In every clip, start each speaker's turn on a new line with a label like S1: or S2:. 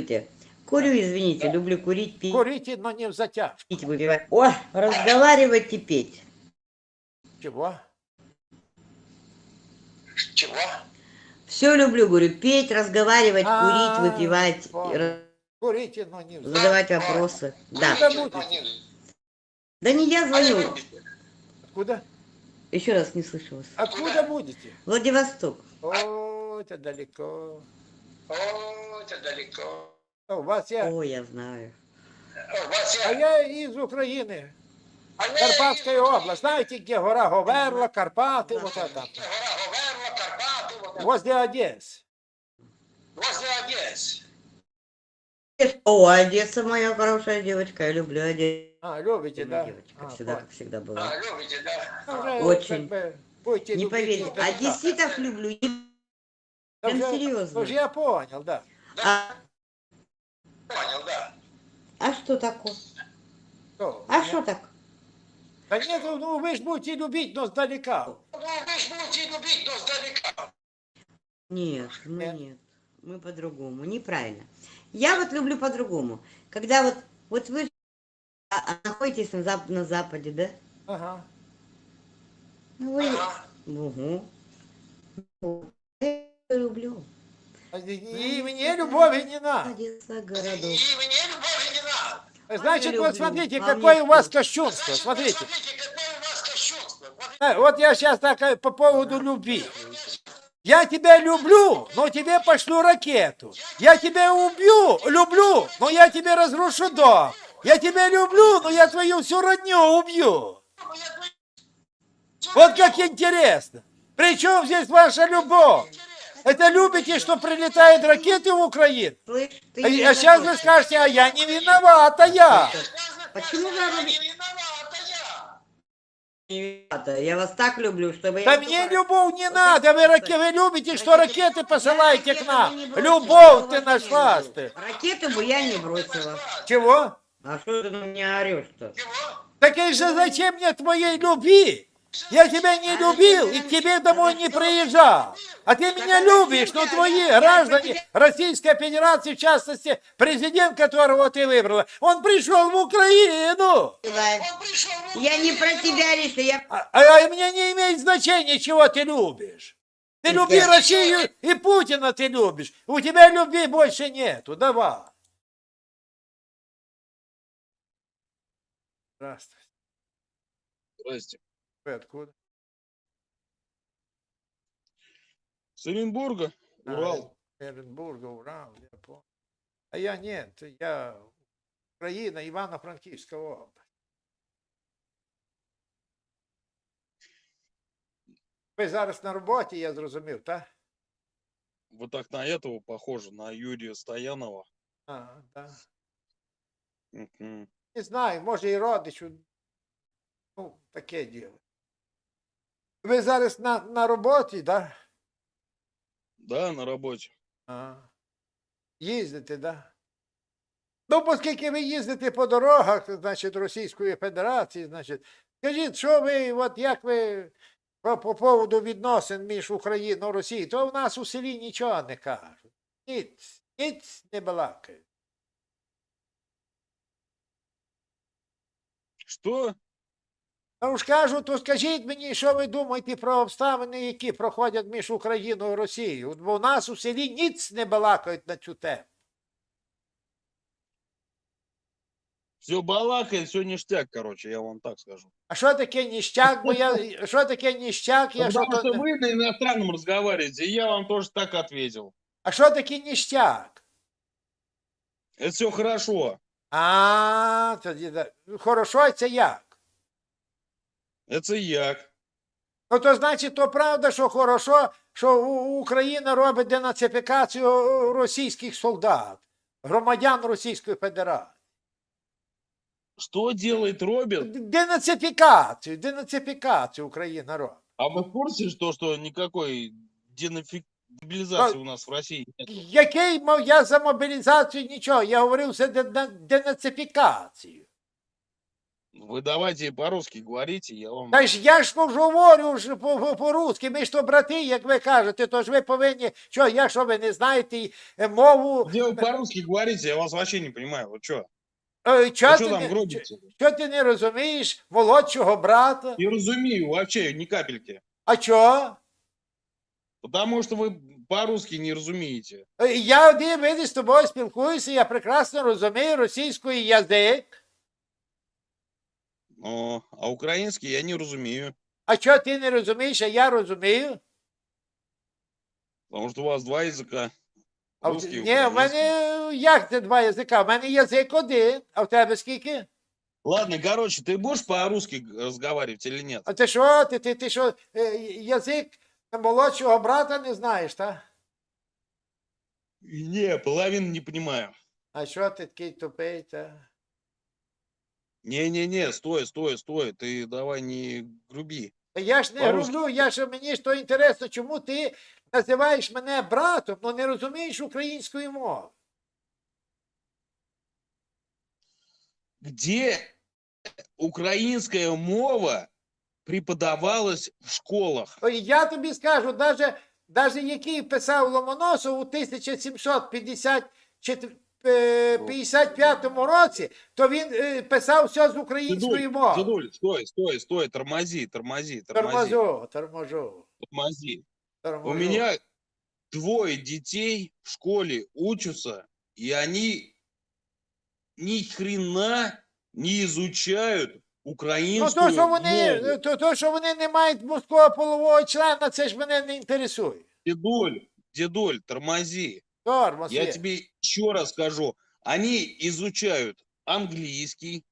S1: Здравствуйте.
S2: Курю, извините, люблю курить, пить,
S1: Курите, но не в затяжку.
S2: выпивать. О, разговаривать и петь.
S1: Чего?
S3: Чего?
S2: Все люблю, говорю, петь, разговаривать,
S1: А,
S2: курить, выпивать, ра-
S1: Курите, но не в затяжку.
S2: задавать вопросы. Да. Да не я звоню.
S1: Откуда?
S2: Еще раз не слышу вас.
S1: Откуда будете?
S2: Владивосток.
S1: О, это далеко.
S3: О, это далеко.
S1: А У вас я...
S2: О, я знаю.
S3: А у вас
S1: А
S3: я...
S1: я из Украины.
S3: А я
S1: Карпатская
S3: из-
S1: область. Знаете, где гора Говерла, Карпаты, вот это.
S3: Гора Говерла, Карпаты, вот это.
S1: Возле Одессы.
S3: Возле Одессы.
S2: О, Одесса моя хорошая девочка, я люблю Одессу.
S1: А, любите, да?
S2: девочка,
S1: А,
S2: всегда, как всегда
S3: А,
S2: была.
S3: любите, да? А,
S1: уже
S2: Очень.
S1: как бы будете
S2: Не поверите, одесситов люблю. не-
S1: Да
S2: прям
S1: уже-
S2: серьезно.
S1: Уже я понял, да.
S2: А,
S3: Понял, да.
S2: а что такое?
S1: Что,
S2: А что так?
S1: Да нет, ну вы же будете любить, но сдалека.
S3: Ну, вы ж будете любить, но сдалека.
S2: Нет, мы
S1: Нет.
S2: нет. Мы по-другому. Неправильно. Я вот люблю по-другому. Когда вот, вот вы а- а находитесь на, зап- на Западе, да?
S1: Ага.
S2: Ну вы...
S3: Ага.
S2: Угу. Я люблю.
S1: И мне любови не надо.
S3: И мне любови не надо.
S1: Значит, вот смотрите, какое
S2: мне
S1: у вас кощунство. Смотрите.
S3: Вот
S1: Э, Вот я сейчас такая по поводу любви. Я тебя люблю, но тебе пошлю ракету. Я тебя убью, люблю, но я тебе разрушу дом. Я тебя люблю, но я твою всю родню убью. Вот как интересно. Причем здесь ваша любовь? Это любите, что прилетают ракеты в Украину?
S2: Слышь, ты
S1: А, сейчас вы скажете, а я не виновата, я.
S2: Почему вы
S3: не виновата, я.
S2: Я вас так люблю, чтобы
S1: Да мне любовь не
S2: Вот
S1: надо, вы, раке- вы любите, что ракеты посылаете к
S2: Ракеты
S1: нам. Любовь ты нашла ты.
S2: Ракету бы я не бросила.
S1: Чего?
S2: А что ты на меня орешь-то?
S3: Чего?
S1: Так и же зачем мне твоей любви? Я тебя не любил и к тебе домой не приезжал. А ты меня любишь, но твои граждане Российской Федерации, в частности, президент, которого ты выбрала, он пришел в Украину.
S2: Я не про тебя решила, я...
S1: А, а мне не имеет значения, чего ты любишь. Ты люби. Россию и Путина ты любишь. У тебя любви больше нету. Давай. Здравствуйте.
S4: Здрасте.
S1: Вы откуда?
S4: С Оренбурга, Урал.
S1: А, Оренбурга, Урал, я понял. А я нет, я Украина, Ивано-Франківська область. Ви зараз на роботі, я зрозумів, так?
S4: Вы так на этого похожи, на Юрия Стоянова.
S1: А, так.
S4: Мгм.
S1: Не знаю, може і родичу. Ну, таке діло. Ви зараз на, на роботі, так?
S4: Да, на работе.
S1: А. Їздите, так? Да? Ну, оскільки ви їздите по дорогах, значить, Російської Федерації, значить, скажіть, що ви, от як ви по, по поводу відносин між Україною і Росією, то в нас у селі нічого не кажуть. Ніц, ніц не балакають.
S4: Что?
S1: А ж кажу, то скажіть мені, що ви думаєте про обставини, які проходять між Україною і Росією. Бо в нас у селі ніц не балакають на цю тему.
S4: Все балакает, все ништяк, короче, я вам так скажу.
S1: А що таке ніщак? Бо я що таке ніщак? Я
S4: Потому
S1: то...
S4: что вы на иностранном разговариваете, и я вам тоже так ответил.
S1: А що таке ніщак?
S4: Это все хорошо.
S1: А, тоді да. Ну, хорошо, це як?
S4: Это як.
S1: Ну то значить, то правда, що хорошо, що У- Україна робить денацифікацію е, російських солдат, громадян Російської Федерації.
S4: Что делает Роберт?
S1: Д- Денацифікацію, денацифікацію Україна робить.
S4: А вы в курсе, что, что никакой денафи- дебилизации у нас в России нет?
S1: Який мов я за мобілізацію нічого, я говорив за дена- денацифікацію.
S4: Вы давайте по-русски говорите, я вам...
S1: Та ж я ж ж говорю ж по- по- по-русски, ми ж то брати, як ви кажете, то ж ви повинні, що я що ви не знаєте е, мову,
S4: Где вы по-русски говорите, я вас вообще не понимаю. Вы что?
S1: е,
S4: Вы
S1: чого
S4: что
S1: ти,
S4: там
S1: не-
S4: гробите?
S1: що ти не розумієш молодшого брата?
S4: Не разумею вообще ни капельки.
S1: А чого?
S4: Потому что вы по-русски не разумеете.
S1: Е, Я один видиш, з тобою спілкуюся, я прекрасно розумію російський язик.
S4: Но, а украинский я не разумею.
S1: А чого ти не розумієш, а я розумію?
S4: Потому что у вас два языка.
S1: А в-
S4: Русский
S1: ні, в
S4: украинский.
S1: мене як це два язика? В мене язик один, а в тебе скільки?
S4: Ладно, короче, ты будешь по-русски разговаривать или нет?
S1: А ти що? Ти, ти, ти що, е, язик молодшого брата не знаєш, так?
S4: Не, половину не понимаю.
S1: А що ти такий тупий, та?
S4: Не-не-не, стой, стой, стой. Ты давай не груби.
S1: Та я ж не
S4: По-русски.
S1: роблю, я ж мені ж то інтересно, чому ти називаєш мене братом, але не розумієш української мови.
S4: Где украинская мова преподавалась в школах?
S1: Ой, Я тобі скажу, навіть, навіть який писав Ломоносов у 1755 році, то він е, писав все з української мови.
S4: дедуль, стой, стой, стой, тормози, тормози, тормози,
S1: Торможу, торможу,
S4: тормози. У меня двое детей в школе учатся, и они ни хрена не изучают
S1: Ну, то, що вони,
S4: мову.
S1: то, то, що вони не мають мужського полового члена, це ж мене не інтересує.
S4: Дедуль, дедуль, тормози.
S1: Тормоз
S4: Я тебе еще раз скажу. Они изучают английский,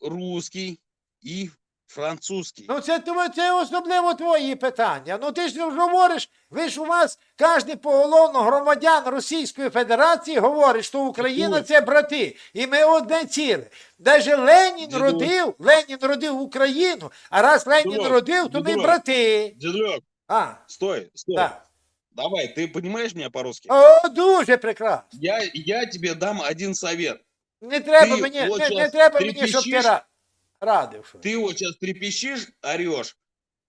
S4: русский и французский.
S1: Ну, це, тво- це особливо твої питання. Ну ти ж не говориш, ви ж у вас кожен поголовно громадян Російської Федерації говорить, що Україна це брати, і ми одне ціле. Даже Ленін
S4: Дідусь.
S1: родив, Ленін родив Україну, а раз Ленін
S4: Дідусь,
S1: родив, то ми
S4: Дідусь.
S1: брати.
S4: Дедлек,
S1: А,
S4: стой, стой.
S1: так.
S4: Давай, ты понимаешь меня по-русски?
S1: О, дуже прекрасно.
S4: Я, я тебе дам один совет.
S1: Не треба
S4: Ти
S1: мені,
S4: от
S1: не, не
S4: щас
S1: треба мені, щоб ти
S4: трепещеш.
S1: ра- радив. що.
S4: Ты вот сейчас трепещешь, орешь.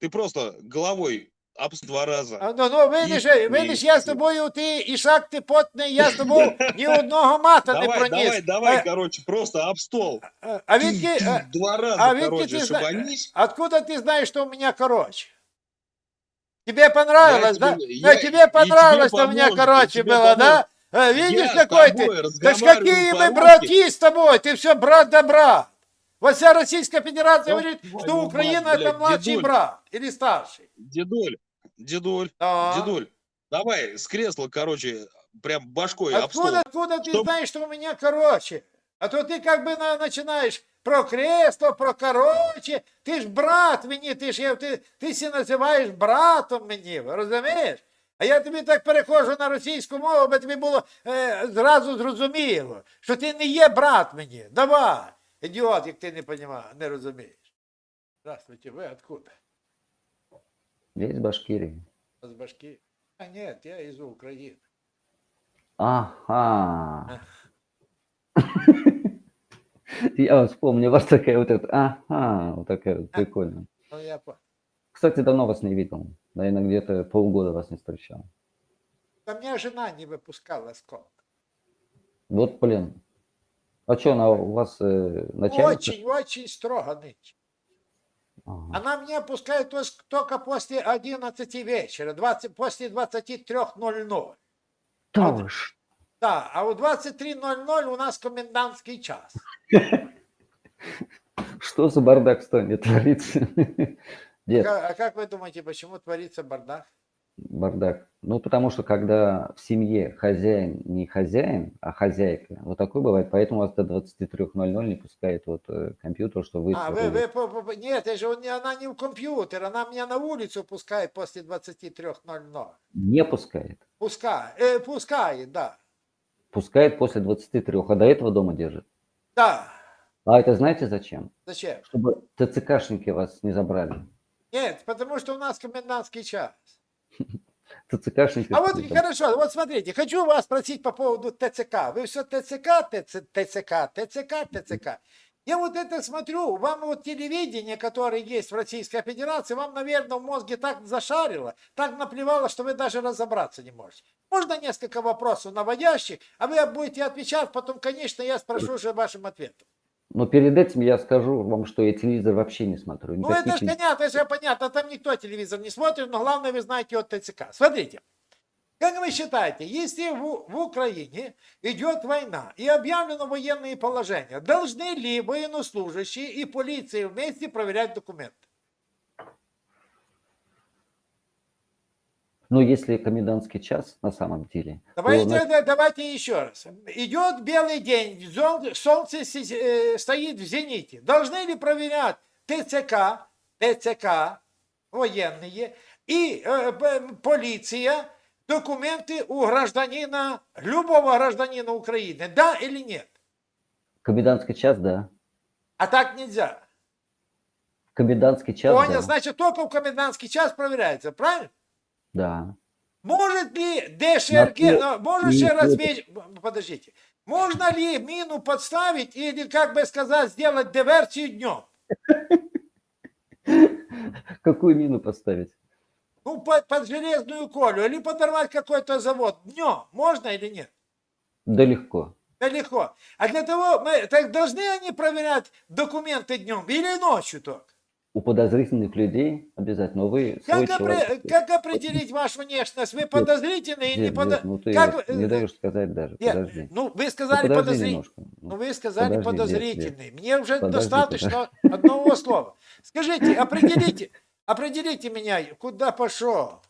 S4: Ты просто головой об два раза.
S1: А, Ну, ну, видиш,
S4: І-
S1: видиш,
S4: і-
S1: я з тобою, ти ішак, ти потний, я з тобою ні одного мата не
S4: Давай,
S1: проніс.
S4: давай, давай,
S1: А-
S4: короче, просто об стол.
S1: А, а
S4: Ты-
S1: відки,
S4: ты
S1: а,
S4: два раза,
S1: а відки
S4: короче,
S1: ти зна-
S4: шибанись.
S1: откуда ты знаешь, что у меня короче? Тебе понравилось,
S4: Я
S1: да?
S4: тебе-
S1: Да
S4: я-
S1: тебе понравилось,
S4: тебе
S1: что у меня короче было, да?
S4: поможет.
S1: А, видишь,
S4: Я
S1: какой ты? Да ж какие мы братья с тобой? Ты все брат да брат. Вот вся Российская Федерация
S4: Да
S1: говорит, что
S4: мать,
S1: Украина это
S4: блядь,
S1: младший
S4: дедуль.
S1: брат или старший.
S4: Дедуль, дедуль,
S1: Да.
S4: дедуль. Давай с кресла, короче, прям башкой.
S1: Откуда, откуда ты
S4: Чтоб-
S1: знаешь, что у меня короче? А то ты как бы на- начинаешь про кресло, про короче. Ти ж брат мені, ти ж я- ти, ти сі називаєш братом мені, розумієш? А я тобі так переходжу на російську мову, аби тобі було е, зразу зрозуміло, що ти не є брат мені. Давай, ідіот, як ти не понімаєш, не розумієш. Здравствуйте, ви откуда?
S5: Я из Башкирии.
S1: З Башки? А ні, я із України.
S5: Ага. Я вот вспомнил, у вас такая вот эта, ага, вот такая вот прикольная.
S1: Ну, я
S5: Кстати, давно вас не видел. Наверное, где-то полгода вас не встречал.
S1: Та мене жена не випускала з комнати.
S5: Вот, блин. А что, она у вас э, начальница?
S1: Очень, очень строго нынче.
S5: Ага.
S1: Она мне пускает только после 11 вечера, 20, после 23.00.
S5: Да
S1: а
S5: вы ж-
S1: Да, а у 23.00 у нас комендантский час.
S5: Что за бардак в не творится?
S1: Ка- А как вы думаете, почему творится бардак?
S5: бардак. Ну, потому что когда в семье хозяин не хозяин, а хозяйка, вот такой бывает, поэтому вас до 23.00 не пускает вот э, компьютер, что вы...
S1: А, вы, вы, по- по- нет, это же он не- она не в компьютер, она меня на улицу пускает после 23.00.
S5: Не пускает.
S1: Пускай, э, пускает, да.
S5: Пускает после 23, а до этого дома держит.
S1: Да,
S5: А это знаете зачем?
S1: зачем?
S5: Чтобы ТЦКшники вас не забрали.
S1: Нет, потому что у нас комендантский час.
S5: ТЦКшники...
S1: А вот хорошо, вот смотрите, хочу вас спросить по поводу ТЦК. Вы все ТЦК, ТЦ, ТЦК, ТЦК, ТЦК. Я вот это смотрю, вам вот телевидение, которое есть в Российской Федерации, вам, наверное, в мозге так зашарило, так наплевало, что вы даже разобраться не можете. Можно несколько вопросов наводящих, а вы будете отвечать, потом, конечно, я спрошу уже вашим ответом.
S5: Но перед этим я скажу вам, что я телевизор вообще не смотрю.
S1: Ну, это
S5: Никаких
S1: же понятно, это же понятно, там никто телевизор не смотрит, но главное, вы знаете от ТЦК. Смотрите, как вы считаете, если в, в Украине идет война и объявлено военное положение, должны ли военнослужащие и полиция вместе проверять документы?
S5: Но если комендантский час на самом деле, то
S1: Давайте, да- давайте еще раз. Идет белый день, солнце э, стоит в зените. Должны ли проверять ТЦК, ТЦК, военные и э, полиция документы у гражданина, любого гражданина Украины, да или нет?
S5: комендантский час, да.
S1: А так нельзя.
S5: Комендантский час,
S1: Понял?
S5: да.
S1: Значит, только в комендантский час проверяется, правильно?
S5: Да.
S1: Может ли ДШРГ,
S5: На
S1: может
S5: не
S1: же
S5: это.
S1: разве... Подождите. Можно ли мину подставить или, как бы сказать, сделать диверсию днем?
S5: Какую мину поставить?
S1: Ну, под, под железную колю или подорвать какой-то завод днем. Можно или нет?
S5: Да легко.
S1: Да легко. А для того, мы, так должны они проверять документы днем или ночью только?
S5: У подозрительных людей обязательно. Но вы
S1: Как, опре- как определить вашу внешность? Вы подозрительный или не
S5: Дед, дед,
S1: подозрительный?
S5: ну
S1: Как
S5: не даешь сказать даже.
S1: Нет,
S5: Подожди.
S1: ну, вы
S5: Ну,
S1: сказали
S5: подожди
S1: подозрительный. Ну,
S5: Ну,
S1: вы сказали
S5: подожди, дед, дед.
S1: подозрительный. Мне уже
S5: Подожди,
S1: достаточно одного слова. Скажите, определите, определите меня, куда пошел?